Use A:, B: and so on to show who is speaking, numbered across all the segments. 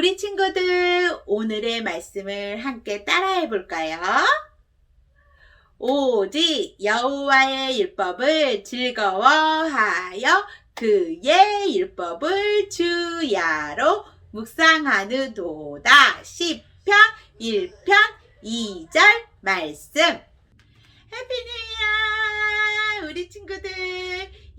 A: 우리 친구들 오늘의 말씀을 함께 따라해 볼까요? 오직 여호와의 율법을 즐거워하여 그의 율법을 주야로 묵상하느도다. 10편 1편 2절 말씀. 해피 뉴이야! 우리 친구들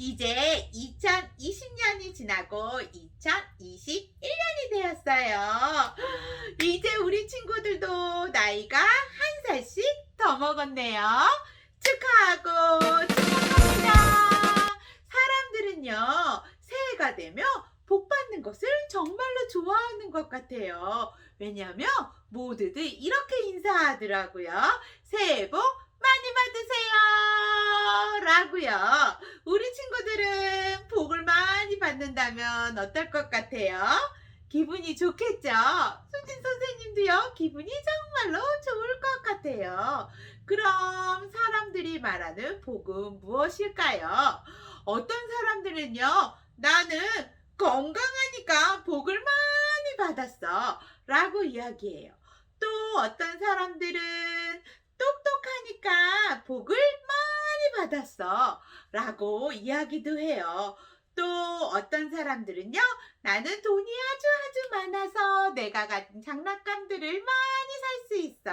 A: 이제 2020년이 지나고 2021년이 되었어요. 이제 우리 친구들도 나이가 한 살씩 더 먹었네요. 축하하고 축하합니다. 사람들은요, 새해가 되면 복 받는 것을 정말로 좋아하는 것 같아요. 왜냐하면 모두들 이렇게 인사하더라고요. 새해 복 많이 받으세요! 라고요. 우리 친구들은 복을 많이 받는다면 어떨 것 같아요? 기분이 좋겠죠? 수진 선생님도요, 기분이 정말로 좋을 것 같아요. 그럼 사람들이 말하는 복은 무엇일까요? 어떤 사람들은요, 나는 건강하니까 복을 많이 받았어. 라고 이야기해요. 또 어떤 사람들은 똑똑하니까 복을 많이 받았어. 라고 이야기도 해요. 또 어떤 사람들은요, 나는 돈이 아주 아주 많아서 내가 가진 장난감들을 많이 살 수 있어.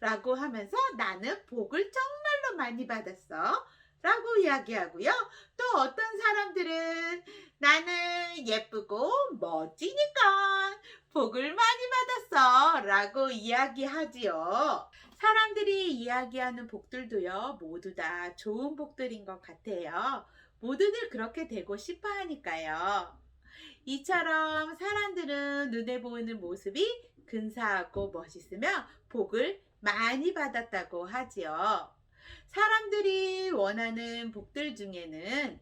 A: 라고 하면서 나는 복을 정말로 많이 받았어. 라고 이야기하고요. 또 어떤 사람들은 나는 예쁘고 멋지니까 복을 많이 받았어. 라고 이야기하지요. 사람들이 이야기하는 복들도요, 모두 다 좋은 복들인 것 같아요. 모두들 그렇게 되고 싶어 하니까요. 이처럼 사람들은 눈에 보이는 모습이 근사하고 멋있으며 복을 많이 받았다고 하지요. 사람들이 원하는 복들 중에는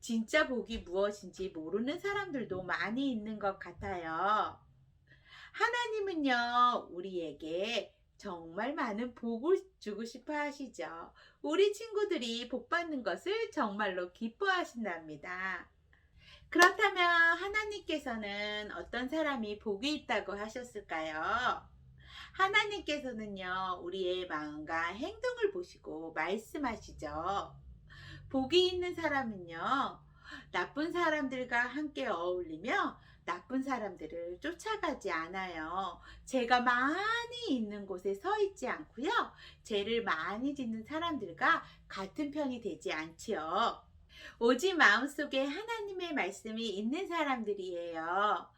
A: 진짜 복이 무엇인지 모르는 사람들도 많이 있는 것 같아요. 하나님은요, 우리에게 정말 많은 복을 주고 싶어 하시죠. 우리 친구들이 복 받는 것을 정말로 기뻐하신답니다. 그렇다면 하나님께서는 어떤 사람이 복이 있다고 하셨을까요? 하나님께서는요, 우리의 마음과 행동을 보시고 말씀하시죠. 복이 있는 사람은요, 나쁜 사람들과 함께 어울리며 나쁜 사람들을 쫓아가지 않아요. 죄가 많이 있는 곳에 서 있지 않고요. 죄를 많이 짓는 사람들과 같은 편이 되지 않지요. 오직 마음속에 하나님의 말씀이 있는 사람들이에요.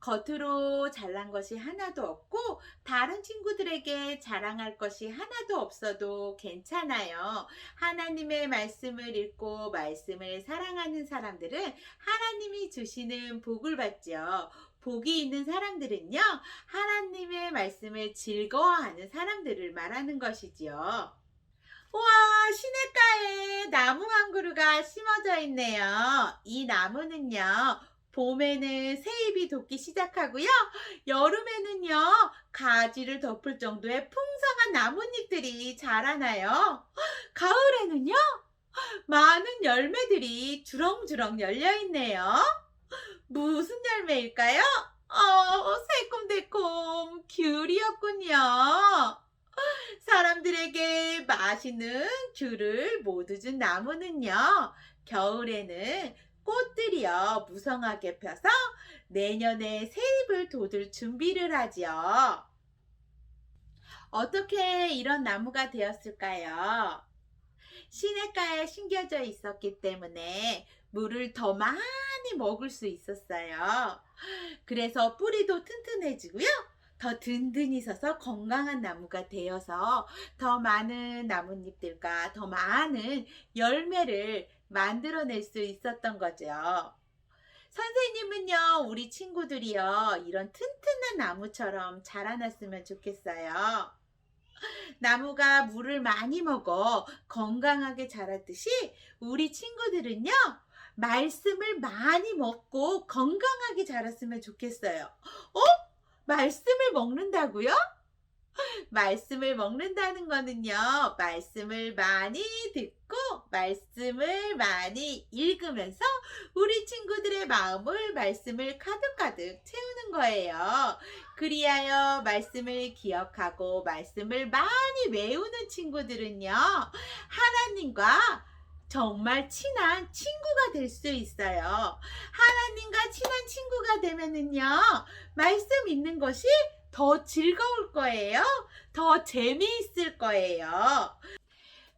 A: 겉으로 잘난 것이 하나도 없고 다른 친구들에게 자랑할 것이 하나도 없어도 괜찮아요. 하나님의 말씀을 읽고 말씀을 사랑하는 사람들은 하나님이 주시는 복을 받죠. 복이 있는 사람들은요, 하나님의 말씀을 즐거워하는 사람들을 말하는 것이지요. 우와, 시냇가에 나무 한 그루가 심어져 있네요. 이 나무는요, 봄에는 새잎이 돋기 시작하고요. 여름에는요, 가지를 덮을 정도의 풍성한 나뭇잎들이 자라나요. 가을에는요, 많은 열매들이 주렁주렁 열려 있네요. 무슨 열매일까요? 어, 새콤달콤 귤이었군요. 사람들에게 맛있는 귤을 모두 준 나무는요, 겨울에는 꽃들이요 무성하게 펴서 내년에 새잎을 돋을 준비를 하지요. 어떻게 이런 나무가 되었을까요? 시냇가에 심겨져 있었기 때문에 물을 더 많이 먹을 수 있었어요. 그래서 뿌리도 튼튼해지고요. 더 든든히 서서 건강한 나무가 되어서 더 많은 나뭇잎들과 더 많은 열매를 만들어낼 수 있었던 거죠. 선생님은요, 우리 친구들이요, 이런 튼튼한 나무처럼 자라났으면 좋겠어요. 나무가 물을 많이 먹어 건강하게 자랐듯이 우리 친구들은요, 말씀을 많이 먹고 건강하게 자랐으면 좋겠어요. 어? 말씀을 먹는다고요? 말씀을 먹는다는 거는요, 말씀을 많이 듣고, 말씀을 많이 읽으면서 우리 친구들의 마음을 말씀을 가득가득 채우는 거예요. 그리하여 말씀을 기억하고 말씀을 많이 외우는 친구들은요, 하나님과 정말 친한 친구가 될 수 있어요. 하나님과 친한 친구가 되면은요, 말씀 읽는 것이 더 즐거울 거예요. 더 재미있을 거예요.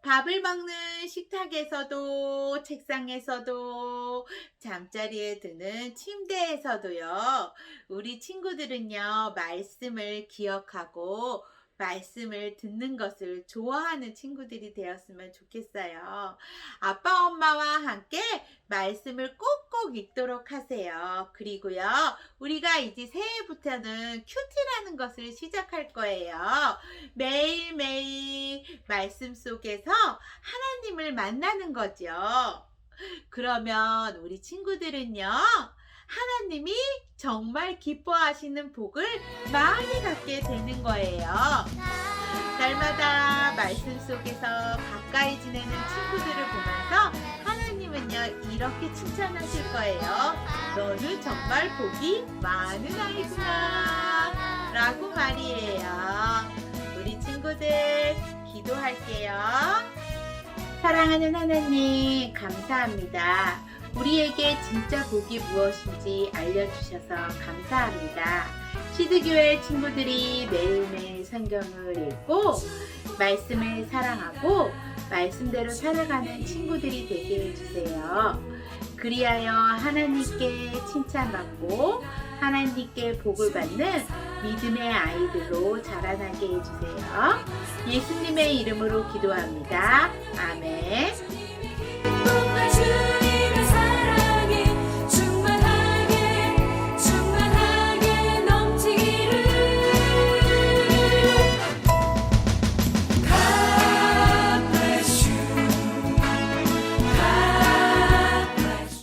A: 밥을 먹는 식탁에서도, 책상에서도, 잠자리에 드는 침대에서도요, 우리 친구들은요, 말씀을 기억하고, 말씀을 듣는 것을 좋아하는 친구들이 되었으면 좋겠어요. 아빠, 엄마와 함께 말씀을 꼭꼭 읽도록 하세요. 그리고요, 우리가 이제 새해부터는 큐티라는 것을 시작할 거예요. 매일매일 말씀 속에서 하나님을 만나는 거죠. 그러면 우리 친구들은요, 하나님이 정말 기뻐하시는 복을 많이 갖게 되는 거예요. 날마다 말씀 속에서 가까이 지내는 친구들을 보면서 하나님은요, 이렇게 칭찬하실 거예요. 너는 정말 복이 많은 아이구나. 라고 말이에요. 우리 친구들, 기도할게요. 사랑하는 하나님, 감사합니다. 우리에게 진짜 복이 무엇인지 알려주셔서 감사합니다. 시드교회 친구들이 매일매일 성경을 읽고 말씀을 사랑하고 말씀대로 살아가는 친구들이 되게 해주세요. 그리하여 하나님께 칭찬받고 하나님께 복을 받는 믿음의 아이들로 자라나게 해주세요. 예수님의 이름으로 기도합니다. 아멘.